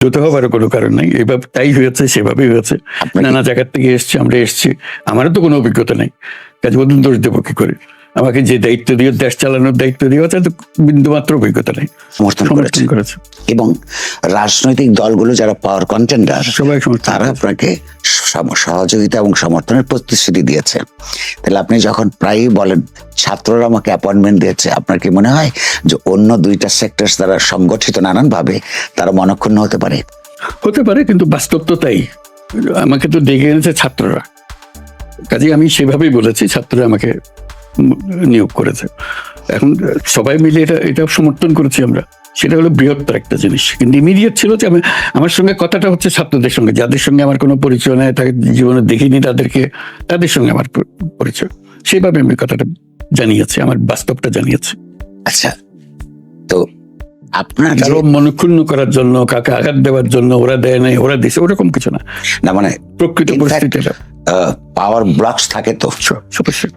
দ্রুত হবার কোনো কারণ নাই। এভাবে তাই হয়েছে সেভাবেই হয়েছে। নানা জায়গার থেকে এসছে আমরা এসছি। আমারও তো কোনো অভিজ্ঞতা নেই। কাজ বলুন দোষ দেবো কি করে? আমাকে যে দায়িত্ব দিয়ে দেশ চালানোর দায়িত্ব দিয়ে হচ্ছে তো বিন্দু মাত্র অভিজ্ঞতা নেই। সমর্থন করেছে। এবং রাজনৈতিক দলগুলো যারা পাওয়ার কন্টেন্ডার সবাই তারা আপনাকে সহযোগিতা এবং সমর্থনের প্রতিশ্রুতি দিয়েছে। তাহলে আপনি যখন প্রায়ই বলেন, ছাত্ররা আমাকে অ্যাপয়েন্টমেন্ট দিয়েছে, আপনার কি মনে হয় যে অন্য দুইটা সেক্টর দ্বারা সংগঠিত নানানভাবে তারা মনক্ষুণ্ণ হতে পারে? হতে পারে, কিন্তু বাস্তব তো তাই। আমাকে তো ডেকে এনেছে ছাত্ররা। কাজে আমি সেভাবেই বলেছি, ছাত্ররা আমাকে নিয়োগ করেছে। এখন সবাই মিলে এটা এটা সমর্থন করেছি আমরা। সেটা হলো বৃহত্তর একটা জিনিস। কিন্তু ইমিডিয়েট ছিল যে আমি আমার সঙ্গে কথাটা হচ্ছে ছাত্রদের সঙ্গে। যাদের সঙ্গে আমার কোনো পরিচয় নেই তাকে জীবনে দেখিনি তাদেরকে তাদের সঙ্গে আমার পরিচয়। সেইভাবে আমি কথাটা জানিয়েছি আমার বাস্তবটা জানিয়েছি। আচ্ছা তো আপনার কারও মনক্ষুণ্ণ করার জন্য কাকে আঘাত দেওয়ার জন্য ওরা দেয় নাই ওরা দিছে ওরকম কিছু না। না মানে প্রকৃত পরিস্থিতিটা পাওয়ার ব্লকস থাকে তো।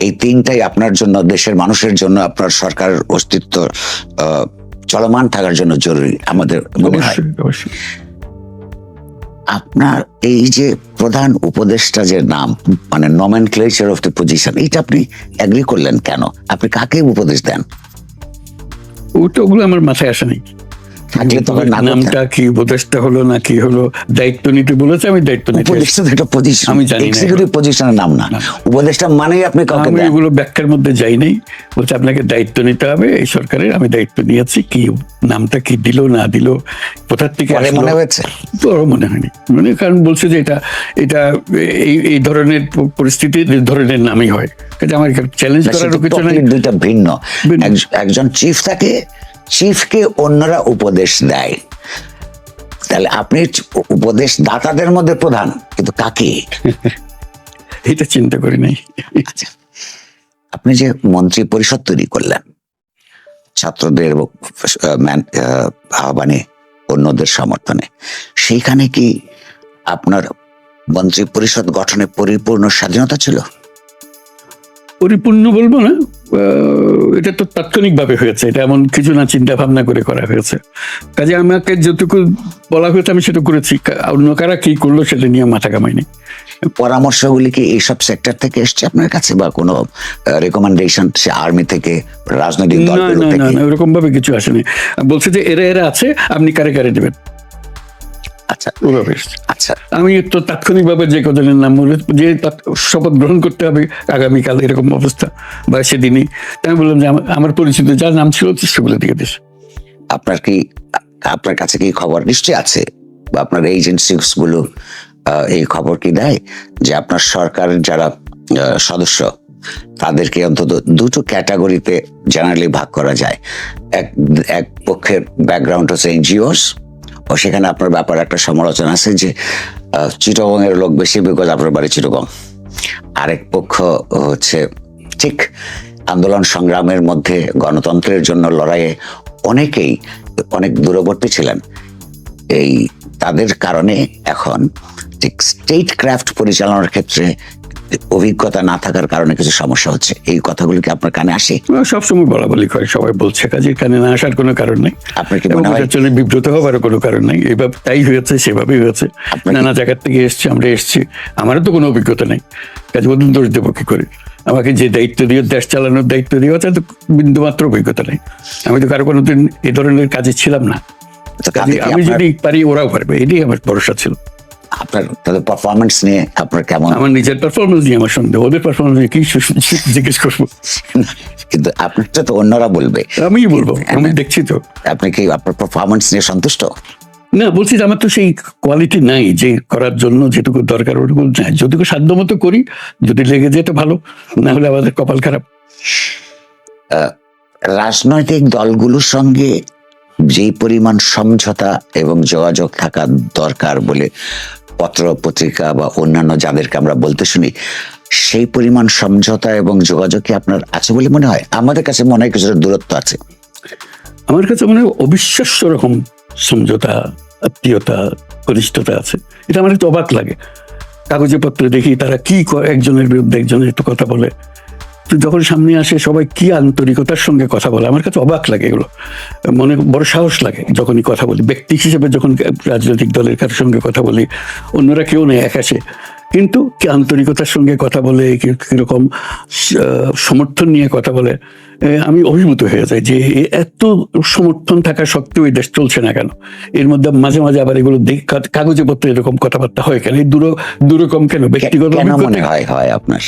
এই তিনটাই আপনার জন্য দেশের মানুষের জন্য আপনার সরকারের অস্তিত্ব আহ, চলমান থাকার জন্য জরুরি আমাদের মনে হয়। আপনার এই যে প্রধান উপদেষ্টা যে নাম মানে nomenclature of the position এটা আপনি অ্যাগ্রি করলেন কেন? আপনি কাকে উপদেশ দেন? ওটা ওগুলো আমার মাথায় আসে নাই। থাকলে নামটা কি উপদেশটা হলো না কি হলো? দায়িত্ব নিতে বলেছে আমি দায়িত্ব নিতে উপদেষ্টা একটা পজিশন আমি জানি এক্সিকিউটিভ পজিশনের নাম না। উপদেষ্টা মানেই আপনি কাউকে আমি এগুলো ব্যাখ্যার মধ্যে যাই নাই। বলছে আপনাকে দায়িত্ব নিতে হবে এই সরকারের আমি দায়িত্ব নিয়েছি। কি নামটা কি দিল না দিল কোথার থেকে মনে হয়েছে? বড় মনে হয়নি। মানে কারণ বলছে যে এটা এটা এই এই ধরনের পরিস্থিতি ধরনের নামই হয়। কাজে আমার চ্যালেঞ্জ না, করার কিছু নাই। দুইটা ভিন্ন। ভিন্ন। এক- একজন চিফ থাকে চিফকে অন্যরা উপদেশ দেয়। তাহলে আপনি উপদেশ দাতাদের মধ্যে প্রধান কিন্তু কাকে? এটা চিন্তা করি নাই। আচ্ছা আপনি যে মন্ত্রী পরিষদ তৈরি করলেন ছাত্রদের আহ্বানে অন্যদের সমর্থনে সেইখানে কি আপনার মন্ত্রী পরিষদ গঠনে পরিপূর্ণ স্বাধীনতা ছিল? পরিপূর্ণ বলব না এটা তো তাৎক্ষণিক ভাবে হয়েছে এটা এমন কিছু না চিন্তা ভাবনা করে করা হয়েছে। কাজে আমাকে যতটুকু বলা হয়েছে আমি সেটা করেছি। অন্য কারা কি করল সেটা নিয়ে মাথা কামাইনি পরামর্শগুলি কি এইসব সেক্টর থেকে এসছে আপনার কাছে বা কোনো রেকমেন্ডেশন সে আর্মি থেকে রাজনৈতিক দলগুলো না থেকে? না ওরকম ভাবে কিছু আসেনি। বলছে যে এরা এরা আছে আপনি কারে কারে দেবেন। আচ্ছা। আচ্ছা। আমি তো তাৎক্ষণিক ভাবে যে কজনের নাম বলে যে শপথ গ্রহণ করতে হবে আগামীকাল এরকম অবস্থা বা সেদিনই। আমি বললাম যে আমার- আমার পরিচিত যার নাম ছিল সেগুলো দিয়ে দিস আপনার কি আপনার কাছে কি খবর? নিশ্চয়ই আছে। বা আপনার এজেন্সিসগুলো আহ, এই খবর কি দেয়? যে আপনার সরকারের যারা আহ, সদস্য তাদেরকে অন্তত দুটো ক্যাটাগরিতে জেনারেলি ভাগ করা যায়। এক এক পক্ষের ব্যাকগ্রাউন্ড হচ্ছে এনজিওস ও সেখানে আপনার ব্যাপারে একটা সমালোচনা আছে যে চিটগং এর লোক বেশি বিকজ আপনার বাড়ি চিটগং। আরেক পক্ষ হচ্ছে, ঠিক আন্দোলন সংগ্রামের মধ্যে গণতন্ত্রের জন্য লড়াইয়ে অনেকেই অনেক দূরবর্তী ছিলেন। এই তাদের কারণে এখন, ঠিক স্টেট ক্রাফট পরিচালনার ক্ষেত্রে অভিজ্ঞতা না থাকার কারণে কিছু সমস্যা হচ্ছে। এই কথাগুলো কি আপনার কানে আসে? সবসময় বলা বলি করে সবাই বলছে কাজে কানে না আসার কোনো কারণ নেই। আপনার কি মনে হয়? বিব্রত হওয়ারও কোনো কারণ নেই। এইভাবে তাই হয়েছে সেভাবেই হয়েছে। নানা জায়গার থেকে এসছি আমরা এসছি। আমারও তো কোনো অভিজ্ঞতা নেই। কাজে বলুন দোষ দেবো কি করে। আমাকে যে দায়িত্ব দিয়ে দেশ চালানোর দায়িত্ব দিয়ে আছে তো বিন্দু মাত্র অভিজ্ঞতা নেই। আমি তো কারও কোনোদিন এ ধরনের কাজে ছিলাম না। আমি যদি পারি ওরাও পারবে। এটাই আমার ভরসা ছিল। আপনার তাদের পারফরমেন্স নিয়ে আপনার কেমন? আমার নিজের পারফরমেন্স নিয়ে আমার সন্দেহ। ওদের পারফরমেন্স নিয়ে কি জিজ্ঞেস করব? কিন্তু আপনারটা তো অন্যরা বলবে। আমি বলব আমি দেখছি তো। আপনি কি আপনার পারফরমেন্স নিয়ে সন্তুষ্ট? না বলছি যে আমার তো সেই কোয়ালিটি নাই যে করার জন্য যেটুকু দরকার ওটুকু নাই। যতটুকু সাধ্য মতো করি যদি লেগে যেত ভালো না হলে আমাদের কপাল খারাপ। রাজনৈতিক দলগুলোর সঙ্গে যেই পরিমাণ সমঝোতা এবং যোগাযোগ থাকা দরকার বলে পত্র, পত্রিকা বা অন্যান্য যাদেরকে আমরা বলতে শুনি, সেই পরিমাণ সমঝোতা এবং যোগাযোগ কি আপনার আছে বলে মনে হয়? আমাদের কাছে মনে হয় কিছুটা দূরত্ব আছে। আমার কাছে মনে হয় অবিশ্বাস্য রকম সমঝোতা, আত্মীয়তা, ঘনিষ্ঠতা আছে। এটা আমার একটু অবাক লাগে। কাগজে পত্রে দেখি তারা কি একজনের বিরুদ্ধে একজনের একটু কথা বলে। তো যখন সামনে আসে সবাই কি আন্তরিকতার সঙ্গে কথা বলে? আমার কাছে অবাক লাগে এগুলো। মনে বড় সাহস লাগে যখনই কথা বলি। ব্যক্তি হিসেবে যখন রাজনৈতিক দলের কারোর সঙ্গে কথা বলি অন্যরা কেউ নেই এক আসে। কিন্তু কি আন্তরিকতার সঙ্গে কথা বলে কীরকম সমর্থন নিয়ে কথা বলে আমি অভিভূত হয়ে যাই যে এত সমর্থন থাকা সত্ত্বেও এই দেশ চলছে না কেন? এর মধ্যে মাঝে মাঝে আবার এগুলো কাগজে পত্রে এরকম কথাবার্তা হয় কেন? এই দূর দূরকম কেন? ব্যক্তিগত মনে হয় হয় আপনার?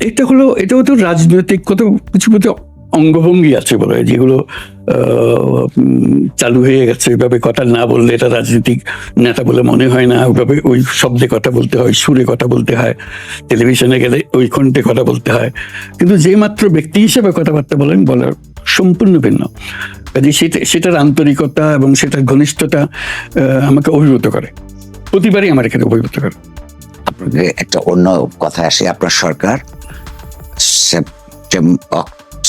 এটা হলো, এটাও তো রাজনৈতিক কত কিছু কিছু অঙ্গভঙ্গি আছে বলে যেগুলো চালু হয়ে গেছে। ওইভাবে কথা না বললে এটা রাজনৈতিক নেতা বলে মনে হয় না। ওইভাবে ওই শব্দে কথা বলতে হয়, সুরে কথা বলতে হয়, টেলিভিশনে গেলে ওই কণ্ঠে কথা বলতে হয়। কিন্তু যে মাত্র ব্যক্তি হিসেবে কথাবার্তা বলেন বলার সম্পূর্ণ ভিন্ন। কাজে সেটা, সেটার আন্তরিকতা এবং সেটার ঘনিষ্ঠতা আমাকে অভিভূত করে। প্রতিবারই আমার এখানে অভিভূত করে। আপনাকে একটা অন্য কথা আসে, আপনার সরকার।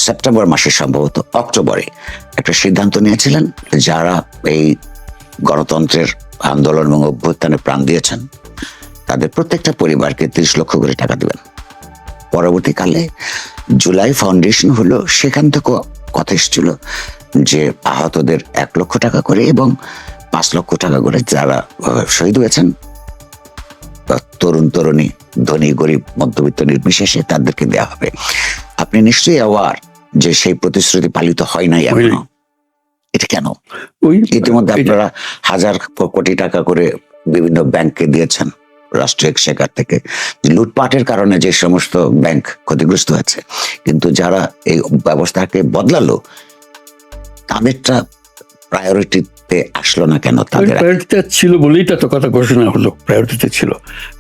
সেপ্টেম্বর মাসে সম্ভবত অক্টোবরে একটা সিদ্ধান্ত নিয়েছিলেন যারা এই গণতন্ত্রের আন্দোলন এবং অভ্যুত্থানে প্রাণ দিয়েছেন, তাদের প্রত্যেকটা পরিবারকে তিরিশ লক্ষ করে টাকা দেবেন। পরবর্তীকালে জুলাই ফাউন্ডেশন হলো সেখান থেকে কথা এসেছিল যে আহতদের এক লক্ষ টাকা করে এবং পাঁচ লক্ষ টাকা করে যারা শহীদ হয়েছেন তরুণ তরুণী ধনী গরিব মধ্যবিত্ত নির্বিশেষে তাদেরকে দেওয়া হবে। আপনি নিশ্চয়ই অ্যাওয়ার যে সেই প্রতিশ্রুতি পালিত হয় নাই। এখনও। এটা কেন? ইতিমধ্যে আপনারা হাজার কোটি টাকা করে বিভিন্ন ব্যাংককে দিয়েছেন রাষ্ট্রীয় শেখার থেকে। লুটপাটের কারণে যে সমস্ত ব্যাংক ক্ষতিগ্রস্ত হয়েছে। কিন্তু যারা এই ব্যবস্থাকে বদলালো তাদেরটা প্রায়োরিটিতে আসলো না কেন তাদের প্রায়োরিটিতে ছিল বলেই তো কথা ঘোষণা হলো প্রায়োরিটিতে ছিল।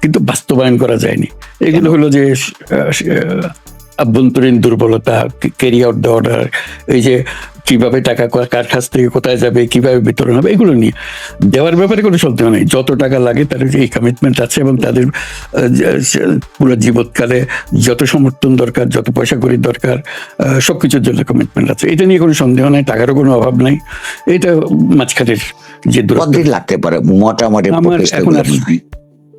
কিন্তু বাস্তবায়ন করা যায়নি। এগুলো হলো যে আভ্যন্তরীণ দুর্বলতা ক্যারি আউট দ্য অর্ডার এই যে কীভাবে টাকা কার কাছ থেকে কোথায় যাবে কীভাবে বিতরণ হবে এগুলো নিয়ে। দেওয়ার ব্যাপারে কোনো সন্দেহ নেই। যত টাকা লাগে তাদের যে এই কমিটমেন্ট আছে এবং তাদের পুরো জীবৎকালে যত সমর্থন দরকার যত পয়সা করি দরকার সব কিছুর জন্য কমিটমেন্ট আছে। এটা নিয়ে কোনো সন্দেহ নাই টাকারও কোনো অভাব নাই। এটা মাঝখানের যে দূরত্ব। লাগতে পারে? মোটামুটি আমার এখন আর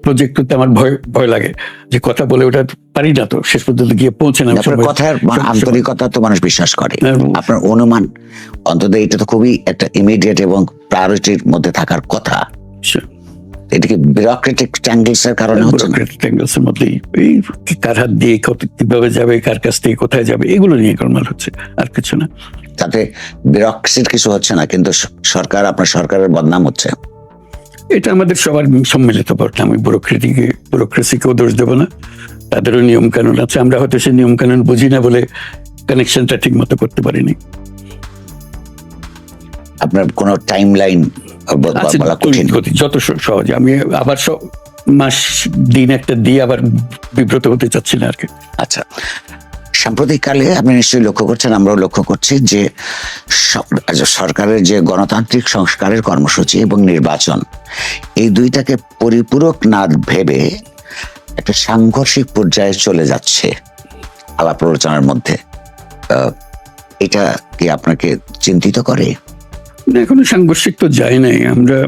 প্রজেক্ট করতে আমার ভয় ভয় লাগে যে কথা বলে ওটা পারি না তো। শেষ পর্যন্ত গিয়ে পৌঁছে না কথার আন্তরিকতা তো মানুষ বিশ্বাস করে। হ্যাঁ। আপনার অনুমান অন্তত এটা তো খুবই একটা ইমিডিয়েট এবং প্রায়োরিটির মধ্যে থাকার কথা। এটা কি বিউরোক্রেটিক ট্যাঙ্গলস এর কারণে হচ্ছে ট্যাঙ্গলসের মধ্যেই এই কার হাত দিয়ে কীভাবে যাবে কার কাছ থেকে কোথায় যাবে এগুলো নিয়ে গোলমাল হচ্ছে আর কিছু না। তাতে বিউরোক্রেসির কিছু হচ্ছে না কিন্তু সরকার আপনার সরকারের বদনাম হচ্ছে। এটা আমাদের সবার সম্মিলিত বর্তমান। আমি ব্যুরোক্রেটিকে ব্যুরোক্রেসিকেও দোষ দেবো না। তাদেরও নিয়ম কানুন আছে। আমরা হয়তো সেই নিয়ম কানুন বুঝি না বলে কানেকশনটা ঠিক মতো করতে পারিনি। আপনার কোনো টাইম লাইন যত সহজে। আমি আবার স- মাস দিন একটা দিয়ে আবার বিব্রত হতে চাচ্ছি না আর কি। আচ্ছা। সাম্প্রতিককালে আপনি নিশ্চয়ই লক্ষ্য করছেন, আমরাও লক্ষ্য করছি যে সরকারের যে গণতান্ত্রিক সংস্কারের কর্মসূচি এবং নির্বাচন, এই দুইটাকে পরিপূরক না ভেবে একটা সাংঘর্ষিক পর্যায়ে চলে যাচ্ছে আলাপ আলোচনার মধ্যে। এটা কি আপনাকে চিন্তিত করে? এখনও সাংঘর্ষিক তো যায় নাই। আমরা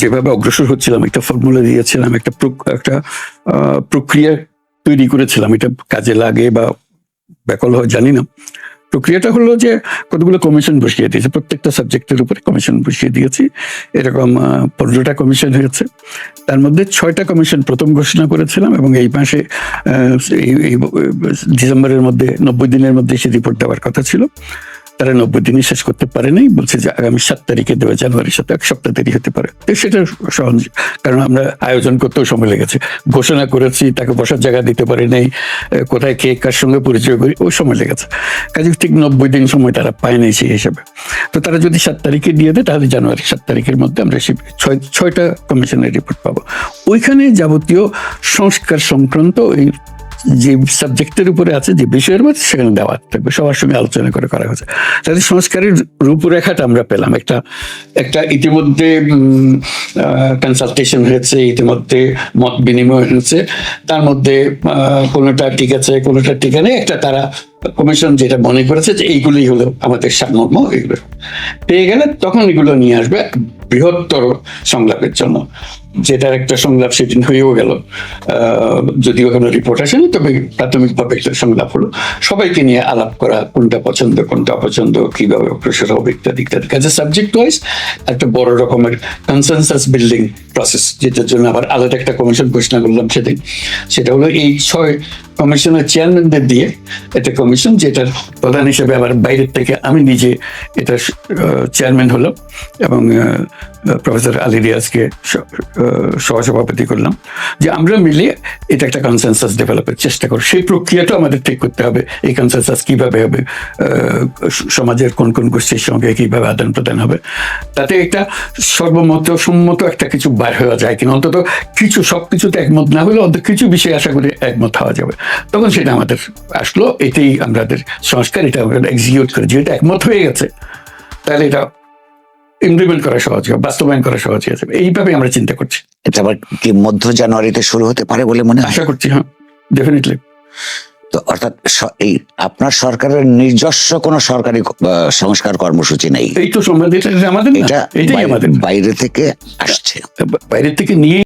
যেভাবে অগ্রসর হচ্ছিলাম, একটা ফর্মুলা দিয়েছিলাম, একটা একটা প্রক্রিয়া তৈরি করেছিলাম এটা কাজে লাগে বা ব্যাকল হয় জানি না প্রক্রিয়াটা হলো যে কতগুলো কমিশন বসিয়ে দিয়েছে প্রত্যেকটা সাবজেক্টের উপরে কমিশন বসিয়ে দিয়েছি এরকম পনেরোটা কমিশন হয়েছে তার মধ্যে ছয়টা কমিশন প্রথম ঘোষণা করেছিলাম এবং এই মাসে ডিসেম্বরের মধ্যে নব্বই দিনের মধ্যে সে রিপোর্ট দেওয়ার কথা ছিল তারা নব্বই দিনই শেষ করতে পারে নাই, বলছে যে আগামী সাত তারিখে দেবে জানুয়ারির সাথে এক সপ্তাহ দেরি হতে পারে। তো সেটা সহজ, কারণ আমরা আয়োজন করতেও সময় লেগেছে। ঘোষণা করেছি, তাকে বসার জায়গা দিতে পারি নাই কোথায় কে কার সঙ্গে পরিচয় করি ওই সময় লেগেছে। কাজে ঠিক নব্বই দিন সময় তারা পায় নাই সেই হিসাবে। তো তারা যদি সাত তারিখে দিয়ে দেয়, তাহলে জানুয়ারি সাত তারিখের মধ্যে আমরা সেই ছয় ছয়টা কমিশনের রিপোর্ট পাবো। ওইখানে যাবতীয় সংস্কার সংক্রান্ত এই যে সাবজেক্টের উপরে আছে, যে বিষয়ের মধ্যে সেখানে দেওয়া থাকবে। সবার সঙ্গে আলোচনা করে করা হয়েছে। তাদের সংস্কারের রূপরেখাটা আমরা পেলাম। একটা একটা ইতিমধ্যে কনসালটেশন হয়েছে, ইতিমধ্যে মত বিনিময় হয়েছে। তার মধ্যে কোনোটা ঠিক আছে, কোনোটা ঠিক নেই। একটা তারা কমিশন যেটা মনে করেছে যে এইগুলোই হলো আমাদের সারমর্ম এগুলো পেয়ে গেলে তখন এগুলো নিয়ে আসবে বৃহত্তর সংলাপের জন্য। যেটার একটা সংলাপ সেদিন হয়েও গেল। যদিও কোনো রিপোর্ট আসেনি, তবে প্রাথমিকভাবে একটা সংলাপ হলো। সবাইকে নিয়ে আলাপ করা, কোনটা পছন্দ, কোনটা অপছন্দ, কীভাবে অগ্রসর হবে ইত্যাদি ইত্যাদি। কাজে সাবজেক্ট ওয়াইজ একটা বড় রকমের কনসেনসাস বিল্ডিং প্রসেস যেটার জন্য আবার আলাদা একটা কমিশন ঘোষণা করলাম সেদিন। সেটা হলো এই ছয় কমিশনের চেয়ারম্যানদের দিয়ে একটা কমিশন যেটার প্রধান হিসেবে আবার বাইরের থেকে আমি নিজে এটা চেয়ারম্যান হলাম এবং প্রফেসর আলী রিয়াজকে সহসভাপতি করলাম, যে আমরা মিলে এটা একটা কনসেনসাস ডেভেলপের চেষ্টা করি সেই প্রক্রিয়াটা আমাদের ঠিক করতে হবে, এই কনসেনসাস কীভাবে হবে সমাজের কোন কোন গোষ্ঠীর সঙ্গে কীভাবে আদান প্রদান হবে, তাতে একটা সর্বমত সম্মত একটা কিছু বার হওয়া যায় কিনা। অন্তত কিছু সব কিছুতে একমত না হলে অন্তত কিছু বিষয়ে আশা করি একমত হওয়া যাবে। তখন সেটা আমাদের আসলো এটাই আমাদের সংস্কার, এটা আমরা এক্সিকিউট করি যেহেতু একমত হয়ে গেছে, তাহলে এটা ইমপ্লিমেন্ট করা সহজ হবে বাস্তবায়ন করা সহজ হয়ে যাবে। এইভাবে আমরা চিন্তা করছি। এটা আবার কি মধ্য জানুয়ারিতে শুরু হতে পারে বলে মনে আশা করছি হ্যাঁ ডেফিনেটলি তো অর্থাৎ এই আপনার সরকারের নিজস্ব কোনো সরকারি সংস্কার কর্মসূচি নেই। এই তো সম্বন্ধে আমাদের এটা এটাই আমাদের বাইরে থেকে আসছে। বাইরে থেকে নিয়ে